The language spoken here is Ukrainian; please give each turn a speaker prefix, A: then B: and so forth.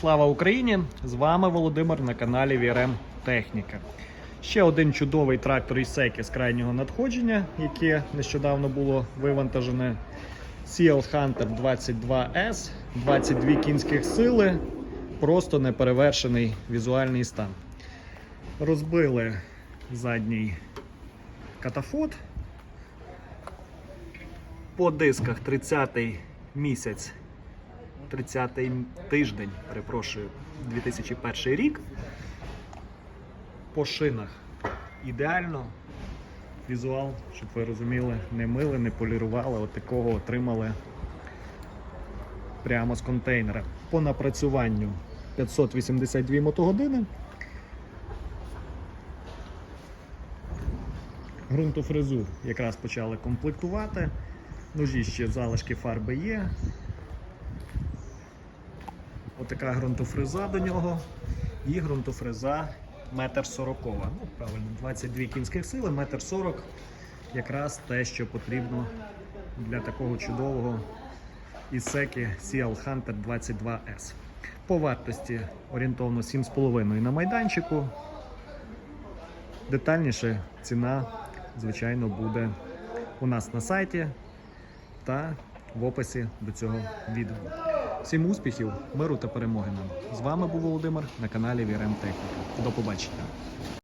A: Слава Україні! З вами Володимир на каналі VRM Техніка. Ще один чудовий трактор Ісеки з крайнього надходження, яке нещодавно було вивантажене. CL Hunter 22S, 22 кінських сили, просто неперевершений візуальний стан. Розбили задній катафот. По дисках 30-й місяць 30-й тиждень, перепрошую, 2001 рік. По шинах ідеально. Візуал, щоб ви розуміли, не мили, не полірували, от такого отримали прямо з контейнера. По напрацюванню 582 мотогодини. Грунтофрезу якраз почали комплектувати. Ножі ще залишки фарби є. Отака ґрунтофреза до нього і ґрунтофреза метр сорокова. Ну, правильно, 22 кінських сили, метр сорок. Якраз те, що потрібно для такого чудового Ісеки CL Hunter 22S. По вартості орієнтовно 7,5 на майданчику. Детальніше ціна, звичайно, буде у нас на сайті та в описі до цього відео. Всім успіхів, миру та перемоги нам! З вами був Володимир на каналі VRM Техніка. До побачення!